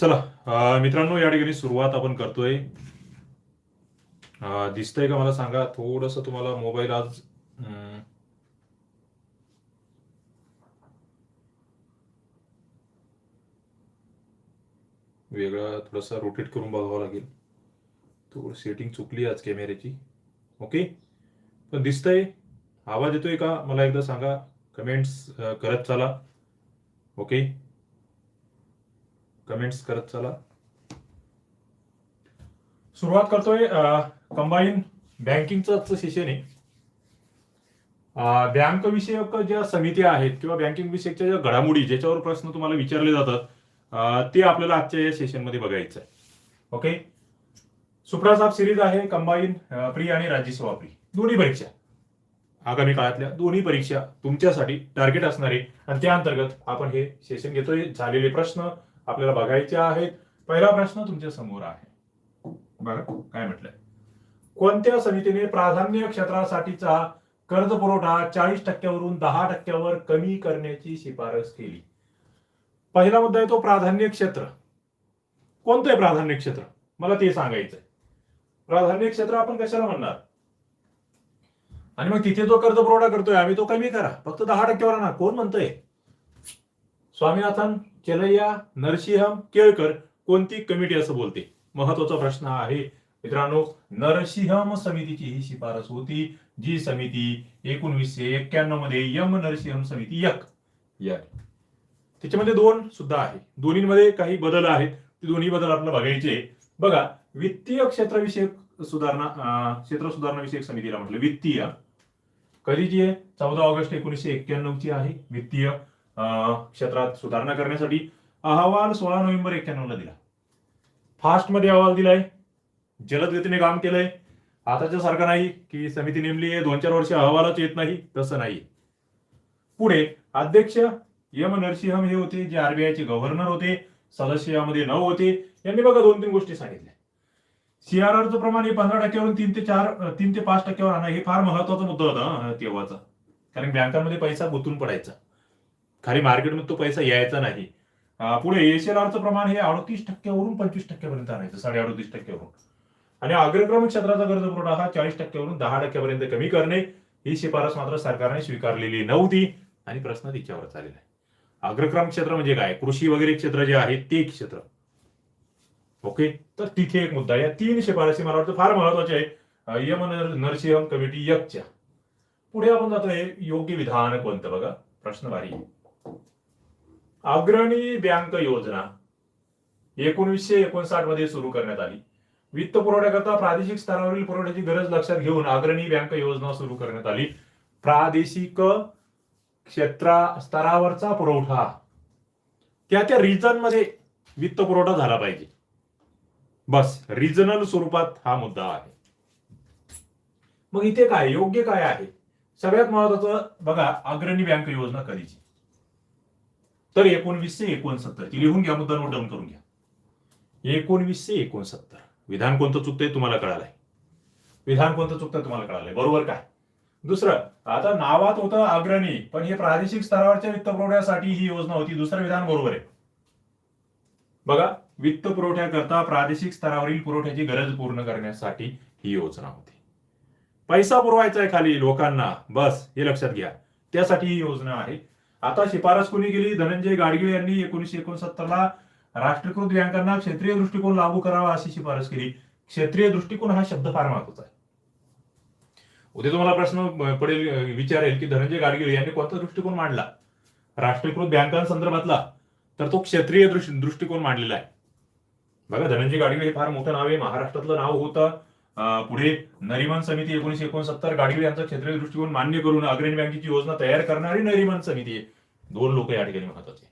चला मित्रांनो या ठिकाणी सुरुवात आपण करतोय. दिसतंय का मला? सांगा थोडस तुम्हाला मोबाईल आज वेगळा थोडासा रोटेट करून बघावं लागेल. थोडं सेटिंग चुकली आज कॅमेऱ्याची ओके पण दिसतंय? आवाज येतोय का? मला एकदा सांगा. कमेंट्स करत चला. ओके कमेंट्स करत चला. सुरुवात करतोय कंबाईन बँकिंगचं सेशन आहे बँक विषयक ज्या समिती आहेत किंवा बँकिंग विषयकच्या ज्या घडामोडी ज्याच्यावर प्रश्न तुम्हाला विचारले जातात ते आपल्याला आजच्या या सेशनमध्ये बघायचं आहे ओके सुप्रासाप सिरीज आहे कंबाईन प्री आणि राज्यसेवा प्री. दोन्ही परीक्षा. आगामी काळातल्या दोन्ही परीक्षा तुमच्यासाठी टार्गेट असणारे. आणि त्या अंतर्गत आपण हे सेशन घेतोय. झालेले प्रश्न आपल्याला बघायचे आहेत. पहिला प्रश्न तुमच्यासमोर आहे. बघा काय म्हटलंय? कोणत्या समितीने प्राधान्य क्षेत्रासाठीचा कर्ज पुरवठा चाळीस टक्क्यावरून दहा टक्क्यावर कमी करण्याची शिफारस केली? पहिला मुद्दा आहे तो प्राधान्य क्षेत्र. कोणतं आहे प्राधान्य क्षेत्र? मला ते सांगायचंय. प्राधान्य क्षेत्र आपण कशाला म्हणणार? आणि मग तिथे जो कर्ज पुरवठा करतोय आम्ही तो कमी करा. फक्त दहा टक्क्यावर आणा. कोण म्हणतोय? स्वामीनाथन चेलैया नरसिंहम केळकर कोणती कमिटी असं बोलते? महत्त्वाचा प्रश्न आहे. मित्रांनो नरसिंहम समितीची ही शिफारस होती जी समिती एकोणवीसशे एक्क्याण्णवमध्ये यम नरसिंहम समिती यक या. त्याच्यामध्ये दोन सुद्धा आहे. दोन्हीमध्ये काही बदल आहेत. ते दोन्ही बदल आपल्याला बघायचे बघा वित्तीय क्षेत्रविषयक सुधारणा क्षेत्र सुधारणा विषयक समितीला म्हटलं वित्तीय. कधीची आहे? चौदा ऑगस्ट एकोणीसशे एक्क्याण्णव ची आहे. वित्तीय. क्षेत्रात सुधारणा करण्यासाठी अहवाल सोळा नोव्हेंबर एक्क्याण्णव ला दिला. फास्टमध्ये अहवाल दिलाय. जलद गतीने काम केलंय. आताच्या सारखं नाही की समिती नेमली आहे दोन चार वर्ष अहवालच येत नाही तसं नाही. पुढे अध्यक्ष यम नरसिंहम हे होते जे आरबीआयचे गव्हर्नर होते सदस्य यामध्ये नऊ होते. यांनी बघा दोन तीन गोष्टी सांगितल्या. सीआरआरचं प्रमाण हे पंधरा टक्क्यावरून तीन ते चार तीन ते पाच टक्क्यावर आणा हे फार महत्त्वाचा मुद्दा होता तेव्हाचा. कारण बँकांमध्ये पैसा गुंतून पडायचा. खाली मार्केटमध्ये तो पैसा यायचा नाही. पुढे एसएलआरचं प्रमाण हे अडतीस टक्क्यावरून पंचवीस टक्क्यापर्यंत आणायचं साडे अडतीस टक्क्यावरून. आणि अग्रक्रमिक क्षेत्राचा कर्ज पुरवठा हा चाळीस टक्क्यावरून दहा टक्क्यापर्यंत कमी करणे ही शिफारस मात्र सरकारने स्वीकारलेली नव्हती आणि प्रश्न तिच्यावर चाललेला आहे. अग्रक्रम क्षेत्र म्हणजे काय? कृषी वगैरे क्षेत्र जे आहे ते क्षेत्र. ओके? तर तिथे एक मुद्दा या तीन शिफारसी मला वाटतं फार महत्त्वाचे आहे यम नरसिंहम कमिटी यकच्या. पुढे आपण जातोय योग्य विधान कोणतं बघा? प्रश्न भारी आहे. अग्रणी बँक योजना. एकोणीसशे एकोणसाठमध्ये सुरू करण्यात आली. वित्त पुरवठ्याकरता प्रादेशिक स्तरावरील पुरवठ्याची गरज लक्षात घेऊन अग्रणी बँक योजना सुरू करण्यात आली. प्रादेशिक क्षेत्रा स्तरावरचा पुरवठा. त्या त्या रिजनमध्ये वित्त पुरवठा झाला पाहिजे. बस रिजनल स्वरूपात हा मुद्दा आहे. मग इथे काय? योग्य काय आहे? सगळ्यात महत्वाचं बघा अग्रणी बँक योजना कधीची? तर एकोणवीसशे एकोणसत्तर ती लिहून घ्या मुद्दा नोट डाऊन करून घ्या. एकोणवीसशे एकोणसत्तर. विधान कोणतं चुकतंय तुम्हाला कळालंय. विधान कोणतं चुकतंय तुम्हाला कळालंय. बरोबर काय? दुसरं आता नावात होतं अग्रणी पण हे प्रादेशिक स्तरावरच्या वित्त पुरवठ्यासाठी ही योजना होती. दुसरं विधान बरोबर आहे. बघा वित्त पुरवठ्याकरता प्रादेशिक स्तरावरील पुरवठ्याची गरज पूर्ण करण्यासाठी ही योजना होती. पैसा पुरवायचा आहे खाली लोकांना. बस हे लक्षात घ्या. त्यासाठी ही योजना आहे. आता शिफारस कोणी केली? धनंजय गाडगीळ यांनी एकोणीशे एकोणसत्तर ला राष्ट्रीयकृत बँकांना क्षेत्रीय दृष्टिकोन लागू करावा अशी शिफारस केली. क्षेत्रीय दृष्टिकोन हा शब्द फार महत्त्वाचा आहे. उद्या तुम्हाला प्रश्न पडेल विचारेल की धनंजय गाडगीळ यांनी कोणता दृष्टिकोन मांडला? राष्ट्रीयकृत बँकांसंदर्भातला तर तो क्षेत्रीय दृष्टिकोन मांडलेला आहे. बघा धनंजय गाडगीळ हे फार मोठं नाव आहे. महाराष्ट्रातलं नाव होतं. पुढे नरिमन समिती एकोणीशे एकोणसत्तर गाडगीळ यांचा क्षेत्रीय दृष्टिकोन मान्य करून अग्रणी बँकेची योजना तयार करणारी नरिमन समिती आहे. दोन लोक या ठिकाणी महत्त्वाचे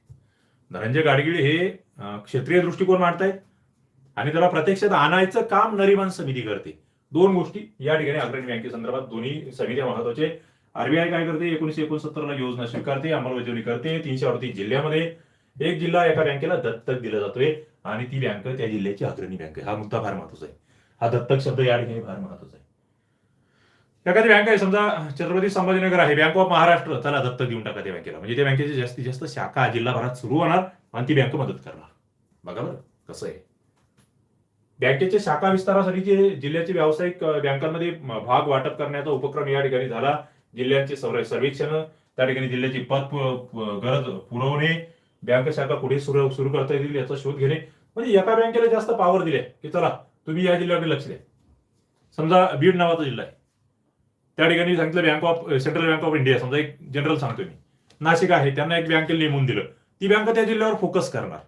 धनंजय गाडगीळ हे क्षेत्रीय दृष्टिकोन मांडतायत आणि त्याला प्रत्यक्षात आणायचं काम नरिमन समिती करते. दोन गोष्टी या ठिकाणी अग्रणी बँकेसंदर्भात दोन्ही समित्या महत्त्वाचे आरबीआय काय करते? एकोणीशे एकोणसत्तर ला योजना स्वीकारते अंमलबजावणी करते. तीनशे अडतीस जिल्ह्यामध्ये एक जिल्हा एका बँकेला दत्तक दिला जातोय आणि ती बँक त्या जिल्ह्याची अग्रणी बँक हा मुद्दा फार महत्त्वाचा आहे. हा दत्तक शब्द या ठिकाणी फार महत्त्वाचा आहे. एखादी बँक आहे समजा छत्रपती संभाजीनगर आहे बँक ऑफ महाराष्ट्र चला दत्तक देऊन टाका त्या बँकेला. म्हणजे त्या बँकेची जास्तीत जास्त शाखा जिल्हाभरात सुरू होणार आणि ती बँक मदत करणार. बघा बरं कसं आहे. बँकेच्या शाखा विस्तारासाठी जे जिल्ह्याचे व्यावसायिक बँकांमध्ये भाग वाटप करण्याचा उपक्रम या ठिकाणी झाला. जिल्ह्यांचे सर्वेक्षण त्या ठिकाणी जिल्ह्याची पद गरज पुरवणे बँक शाखा कुठे सुरू सुरू करता येतील याचा शोध घेणे. म्हणजे एका बँकेला जास्त पॉवर दिले की चला तुम्ही या जिल्ह्याकडे लक्ष द्या. समजा बीड नावाचा जिल्हा आहे. त्या ठिकाणी सांगितलं bank of central bank of India समजा एक जनरल सांगतो मी. नाशिक आहे त्यांना एक बँकेला नेमून दिलं. ती बँक त्या जिल्ह्यावर फोकस करणार.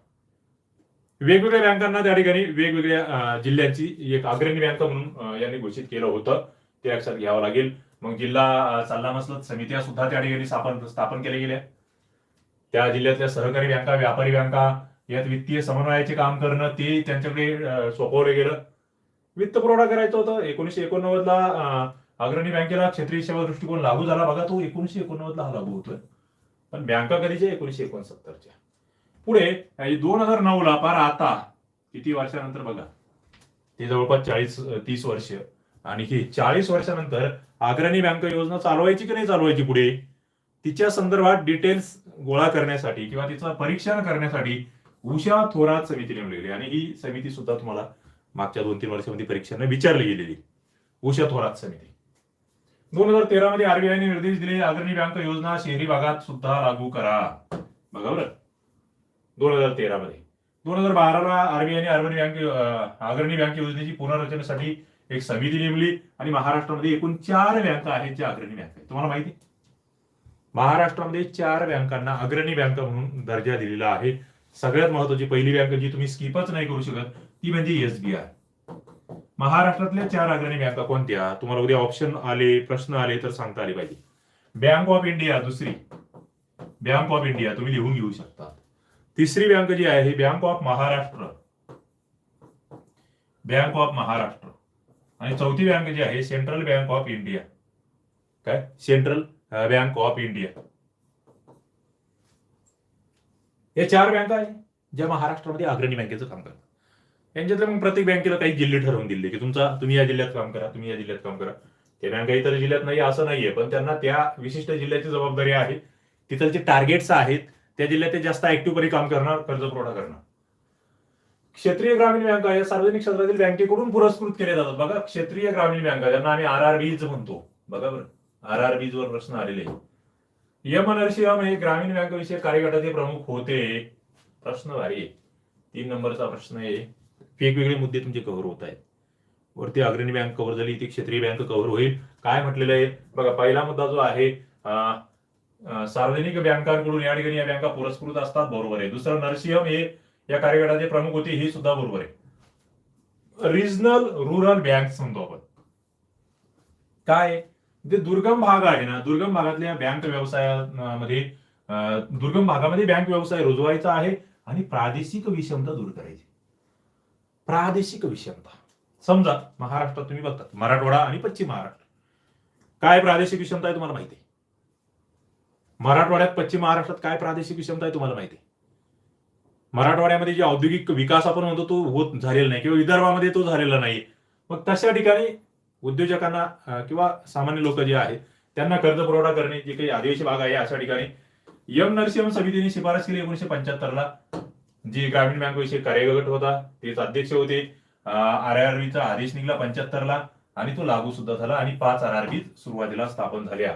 वेगवेगळ्या बँकांना त्या ठिकाणी वेगवेगळ्या जिल्ह्याची जिल्ह्यांची एक अग्रणी बँक म्हणून यांनी घोषित केलं होतं. ते लक्षात घ्यावं लागेल. मग जिल्हा अं, सल्ला मसलत समित्या सुद्धा त्या ठिकाणी स्थापन स्थापन केल्या गेल्या. त्या जिल्ह्यातल्या सहकारी बँका व्यापारी बँका यात वित्तीय समन्वयाचे काम करणं ते त्यांच्याकडे सोपवलं गेलं. वित्त पुरवठा करायचा होतं. एकोणीशे एकोणनव्वद ला अग्रणी बँकेला क्षेत्रीय सेवा दृष्टिकोन लागू झाला. बघा तो एकोणीशे एकोणनव्वद ला हा लागू होतोय. पण बँका कधीच्या? एकोणीशे एकोणसत्तरच्या. पुढे दोन हजार नऊ ला पार आता किती वर्षानंतर बघा. ते जवळपास चाळीस तीस वर्ष. आणि ही चाळीस वर्षानंतर अग्रणी बँक योजना चालवायची की नाही चालवायची पुढे? तिच्या संदर्भात डिटेल्स गोळा करण्यासाठी किंवा तिचं परीक्षण करण्यासाठी उषा थोरात समिती नेमलेली आणि ही समिती सुद्धा तुम्हाला मागच्या दोन तीन वर्षामध्ये परीक्षेने विचारली गेलेली. उषा थोरात समिती. दोन हजार तेरा मध्ये आरबीआयने निर्देश दिले अग्रणी बँक योजना शहरी भागात सुद्धा लागू करा. बघा बरं. दोन हजार तेरा मध्ये दोन हजार बाराला आरबीआयने अर्बन बँक अग्रणी बँक योजनेची पुनर्रचनेसाठी एक समिती नेमली आणि महाराष्ट्रामध्ये एकूण चार बँका आहेत ज्या अग्रणी बँक आहेत. तुम्हाला माहिती? महाराष्ट्रामध्ये चार बँकांना अग्रणी बँक म्हणून दर्जा दिलेला आहे. सगळ्यात महत्वाची पहिली बँक जी तुम्ही स्किपच नाही करू शकत ती म्हणजे एसबीआय महाराष्ट्रातल्या चार अग्रणी बँका कोणत्या? तुम्हाला उद्या ऑप्शन आले प्रश्न आले तर सांगता आले पाहिजे. बँक ऑफ इंडिया दुसरी. बँक ऑफ इंडिया तुम्ही लिहून घेऊ शकता. तिसरी बँक जी आहे bank of Maharashtra bank of Maharashtra आणि चौथी बँक जी आहे सेंट्रल बँक ऑफ इंडिया काय? सेंट्रल बँक ऑफ इंडिया या चार बँका आहे ज्या महाराष्ट्रामध्ये अग्रणी बँकेचं काम करतात. यांच्यातल्या मग प्रत्येक बँकेला काही जिल्हे ठरवून दिले की तुमचा तुम्ही या जिल्ह्यात काम करा तुम्ही या जिल्ह्यात काम करा. त्या बँका इतर जिल्ह्यात नाही असं नाहीये पण त्यांना त्या विशिष्ट जिल्ह्याची जबाबदारी आहे. तिथलचे टार्गेट्स आहेत त्या जिल्ह्यात ते जास्त ऍक्टिव्हपणे काम करणार कर्ज पुरवठा करणार. क्षेत्रीय ग्रामीण बँका या सार्वजनिक क्षेत्रातील बँकेकडून पुरस्कृत केल्या जातात. बघा क्षेत्रीय ग्रामीण बँका ज्यांना आम्ही आर आर बीज म्हणतो. बघा बरं आर आर बीज वर प्रश्न आलेले यम नरसिंहम हे ग्रामीण बँक विषयक कार्यगटाचे प्रमुख होते. प्रश्न भारी तीन नंबरचा प्रश्न आहे. वेगवेगळे मुद्दे तुमचे कव्हर होत आहेत. वरती अग्रणी बँक कव्हर झाली ती क्षेत्रीय बँक कव्हर होईल. काय म्हटलेलं आहे? बघा पहिला मुद्दा जो आहे सार्वजनिक बँकांकडून या ठिकाणी या बँका पुरस्कृत असतात बरोबर आहे. दुसरं नरसिंहम हे या कार्यगटाचे प्रमुख होते हे सुद्धा बरोबर आहे. रिजनल रुरल बँक म्हणतो आपण. काय जे दुर्गम भाग आहे ना दुर्गम भागातल्या बँक व्यवसायामध्ये दुर्गम भागामध्ये बँक व्यवसाय रुजवायचा आहे आणि प्रादेशिक विषमता दूर करायची. प्रादेशिक विषमता. समजा महाराष्ट्रात तुम्ही बघतात मराठवाडा आणि पश्चिम महाराष्ट्र. काय प्रादेशिक विषमता आहे तुम्हाला माहिती आहे? मराठवाड्यात पश्चिम महाराष्ट्रात काय प्रादेशिक विषमता आहे तुम्हाला माहिती आहे? मराठवाड्यामध्ये जे औद्योगिक विकास आपण म्हणतो तो होत झालेला नाही किंवा विदर्भामध्ये तो झालेला नाही. मग तशा ठिकाणी उद्योजकांना किंवा सामान्य लोक जे आहेत त्यांना कर्ज पुरवठा करणे जे काही आदिवासी भाग आहे अशा ठिकाणी यम नरसिंह समितीने शिफारस केली एकोणीशे पंच्याहत्तरला. जी ग्रामीण बँक विषयी कार्यगट होता तेच अध्यक्ष होते. आर आर चा आदेश निघाला पंच्याहत्तरला आणि तो लागू सुद्धा झाला आणि पाच आर आर बी सुरुवातीला स्थापन झाल्या.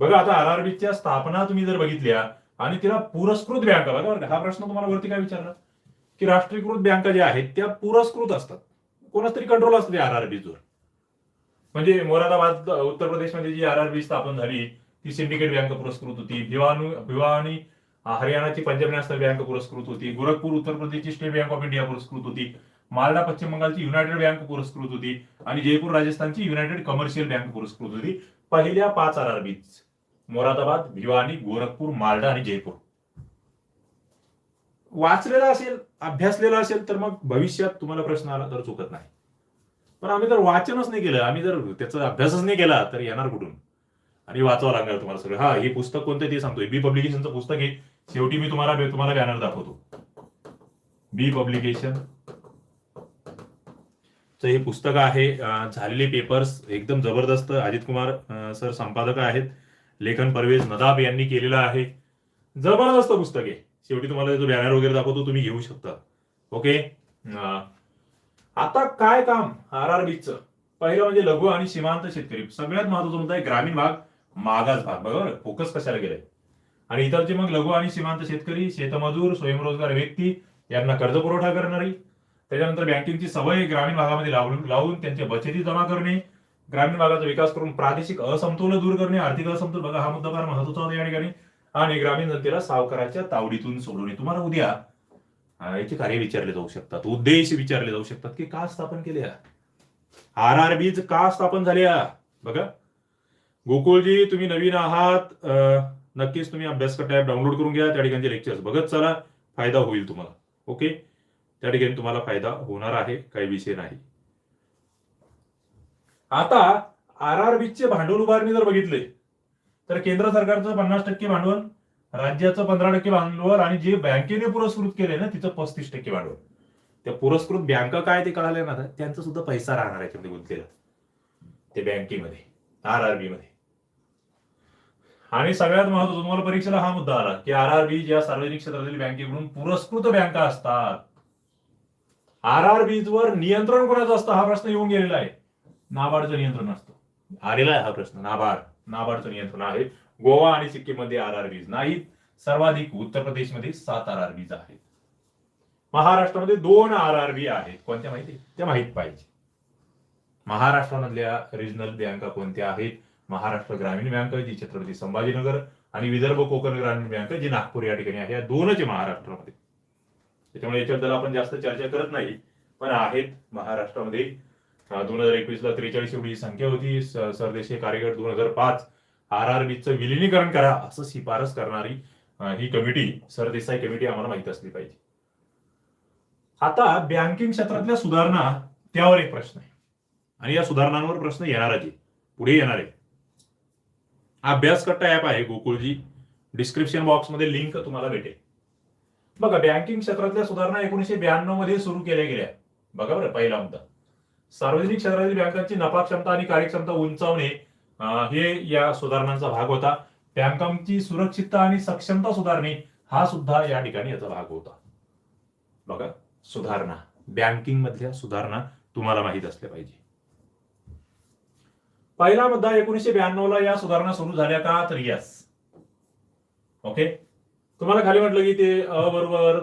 बघा आता आर आर च्या स्थापना तुम्ही जर बघितल्या आणि तिला पुरस्कृत बँका बघा हा प्रश्न तुम्हाला वरती काय विचारला? की राष्ट्रीयकृत बँका ज्या आहेत त्या पुरस्कृत असतात. कोणाच तरी कंट्रोल असते आर आर बीजवर. म्हणजे मोरादाबाद उत्तर प्रदेशमध्ये जी आर आर बी स्थापन झाली ती सिंडिकेट बँक पुरस्कृत होती. भिवानी भिवानी हरियाणाची पंजाब नॅशनल बँक पुरस्कृत होती. गोरखपूर उत्तर प्रदेशची स्टेट बँक ऑफ इंडिया पुरस्कृत होती. मालदा पश्चिम बंगालची युनायटेड बँक पुरस्कृत होती. आणि जयपूर राजस्थानची युनायटेड कमर्शियल बँक पुरस्कृत होती. पहिल्या पाच आर आर मोरादाबाद भिवानी गोरखपूर मालदा आणि जयपूर. वाचलेला असेल अभ्यासलेला असेल तर मग भविष्यात तुम्हाला प्रश्न आला तर चुकत नाही. पण आम्ही जर वाचनच नाही केलं. आम्ही जर त्याचा अभ्यासच नाही केला तर येणार कुठून? आणि वाचावं लागणार तुम्हाला सगळं. हा हे पुस्तक कोणतं ते सांगतो बी पब्लिकेशनचं पुस्तक आहे. शेवटी मी तुम्हाला तुम्हाला बॅनर दाखवतो. बी पब्लिकेशन हे पुस्तक आहे. झालेले पेपर्स एकदम जबरदस्त. अजित कुमार सर संपादक आहेत. लेखन परवेज नदाब यांनी केलेलं आहे. जबरदस्त पुस्तक आहे. शेवटी तुम्हाला जो बॅनर वगैरे दाखवतो तुम्ही घेऊ शकता. ओके आता काय काम? आर आर बीच पहिलं म्हणजे लघु आणि सीमांत शेतकरी. सगळ्यात महत्त्वाचा मुद्दा आहे ग्रामीण भाग मागास भाग. बरोबर? फोकस कशाला गेलाय आणि इतरचे मग लघु आणि सीमांत शेतकरी शेतमजूर स्वयंरोजगार व्यक्ती यांना कर्ज पुरवठा करणारी त्याच्यानंतर बँकिंगची सवय ग्रामीण भागामध्ये लावून लावून त्यांच्या बचती जमा करणे ग्रामीण भागाचा विकास करून प्रादेशिक असमतोल दूर करणे आर्थिक असमतोल. बघा हा मुद्दा फार महत्त्वाचा होता या ठिकाणी. आणि ग्रामीण जनतेला सावकाराच्या तावडीतून सोडवणे तुम्हाला उद्या याचे कार्य विचारले जाऊ शकतात उद्देश विचारले जाऊ शकतात की का स्थापन केले आर आर बीज का स्थापन झाल्या बघा. गोकुळजी तुम्ही नवीन आहात नक्कीच तुम्ही अभ्यास ॲप डाउनलोड करून घ्या त्या ठिकाणचे लेक्चर्स बघत चला फायदा होईल तुम्हाला. ओके त्या ठिकाणी तुम्हाला फायदा होणार आहे काही विषय नाही. आता आर आर बीचे भांडवल उभारणी जर बघितले तर केंद्र सरकारचं पन्नास टक्के भांडवल राज्याचं पंधरा टक्के भांडवल आणि जे बँकेने पुरस्कृत केले ना तिचं पस्तीस टक्के भांडवल. त्या पुरस्कृत बँका काय ते कळाले ना त्यांचा सुद्धा पैसा राहणार आहे त्यामध्ये गुंतलेला. ते बँकेमध्ये आर आर बी मध्ये. आणि सगळ्यात महत्वाचं तुम्हाला परीक्षेला हा मुद्दा आला की आर आर बी ज्या सार्वजनिक क्षेत्रातील बँकेकडून पुरस्कृत बँका असतात. आर आर वर नियंत्रण कोणाचं असतं? हा प्रश्न येऊन गेलेला आहे. नाबार्डचं नियंत्रण असतं. आलेला आहे हा प्रश्न नाबार्ड. नाबार्डचं नियंत्रण आहे. गोवा आणि सिक्कीममध्ये आर आर बीज नाहीत. सर्वाधिक उत्तर प्रदेशमध्ये सात आर आर बीज आहेत. महाराष्ट्रामध्ये दोन आर आर बी आहेत. कोणत्या माहिती? त्या माहीत पाहिजे. महाराष्ट्रामधल्या रिजनल बँका कोणत्या आहेत? महाराष्ट्र ग्रामीण बँक जी छत्रपती संभाजीनगर आणि विदर्भ कोकण ग्रामीण बँक जी नागपूर या ठिकाणी आहे. या दोनच महाराष्ट्रामध्ये. त्याच्यामुळे याच्याबद्दल आपण जास्त चर्चा करत नाही पण आहेत महाराष्ट्रामध्ये. दोन हजार एकवीस ला त्रेचाळीस एवढी संख्या होती. सरदेशीय सरदेशी कार्यगट दोन हजार पाच. आर आर बीचं विलिनीकरण करा असं शिफारस करणारी ही कमिटी सरदेसाई कमिटी आम्हाला माहीत असली पाहिजे. आता बँकिंग क्षेत्रातल्या सुधारणा त्यावर एक प्रश्न आहे. आणि या सुधारणांवर प्रश्न येणार आहे पुढे येणार आहे अभ्यासकट्टा ऍप आहे गोकुळजी. डिस्क्रिप्शन बॉक्समध्ये लिंक तुम्हाला भेटेल. बघा बँकिंग क्षेत्रातल्या सुधारणा एकोणीशे ब्याण्णवमध्ये सुरू केल्या गेल्या. बघा बरं पहिला मुद्दा. सार्वजनिक क्षेत्रातील बँकांची नफा क्षमता आणि कार्यक्षमता उंचावणे हे या सुधारणांचा भाग होता. बँकांची सुरक्षितता आणि सक्षमता सुधारणे हा सुद्धा या ठिकाणी याचा भाग होता. बघा सुधारणा. बँकिंग मधल्या सुधारणा तुम्हाला माहीत असल्या पाहिजे. पहिला मुद्दा एकोणीशे ब्याण्णव ला या सुधारणा सुरू झाल्या का? तर यस ओके तुम्हाला खाली म्हटलं की ते अ बरोबर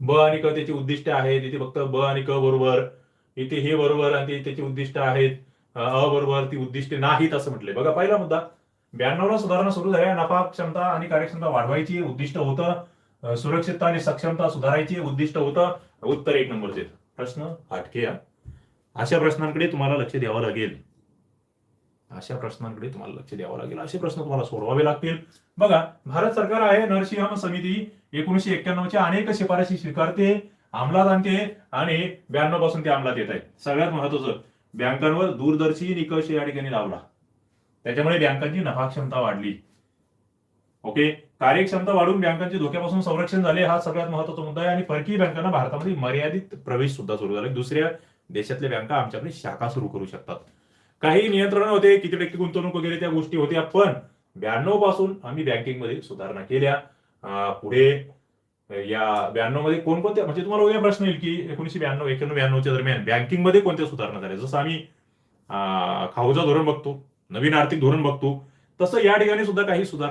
ब आणि क त्याची उद्दिष्ट आहेत. इथे फक्त ब आणि क बरोबर. इथे हे बरोबर आणि त्याची उद्दिष्ट आहेत. अबरोबर बरोबर ती उद्दिष्टे नाहीत असं म्हटलंय. बघा पहिला मुद्दा. ब्याण्णवला सुधारणा सुरू झाल्या. नफा क्षमता आणि कार्यक्षमता वाढवायची उद्दिष्ट होतं. सुरक्षितता आणि सक्षमता सुधारायची उद्दिष्ट होतं. उत्तर एक नंबरचे प्रश्न हटके अशा प्रश्नांकडे तुम्हाला लक्ष द्यावं लागेल. अशा प्रश्नांकडे तुम्हाला लक्ष द्यावं लागेल. असे प्रश्न तुम्हाला सोडवावे लागतील. बघा भारत सरकार आहे. नरसिंह समिती एकोणीशे एक्क्याण्णवच्या अनेक शिफारशी स्वीकारते. अंमलात आणते आणि ब्याण्णवपासून ते अंमलात येत आहेत. सगळ्यात महत्वाचं बँकांवर दूरदर्शी निकष या ठिकाणी लावला. त्याच्यामुळे बँकांची नफा क्षमता वाढली. ओके? कार्यक्षमता वाढून बँकांचे धोक्यापासून संरक्षण झाले हा सगळ्यात महत्त्वाचा मुद्दा आहे. आणि परकीय बँकांना भारतामध्ये मर्यादित प्रवेश सुद्धा सुरू झाला. दुसऱ्या देशातल्या बँका आमच्याकडे शाखा सुरू करू शकतात. काही नियंत्रण होते किती टक्के गुंतवणूक वगैरे त्या गोष्टी होत्या पण ब्याण्णवपासून आम्ही बँकिंगमध्ये सुधारणा केल्या. पुढे या ब्याण्णवमध्ये कोणकोणत्या म्हणजे तुम्हाला उद्या प्रश्न येईल की एकोणीशे ब्याण्णव एक्याण्णव ब्याण्णवच्या दरम्यान बँकिंगमध्ये कोणत्या सुधारणा झाल्या? जसं आम्ही अं, खाऊचा धोरण बघतो नवीन आर्थिक धोरण बघतो तसं या ठिकाणी सुद्धा काही सुधारणा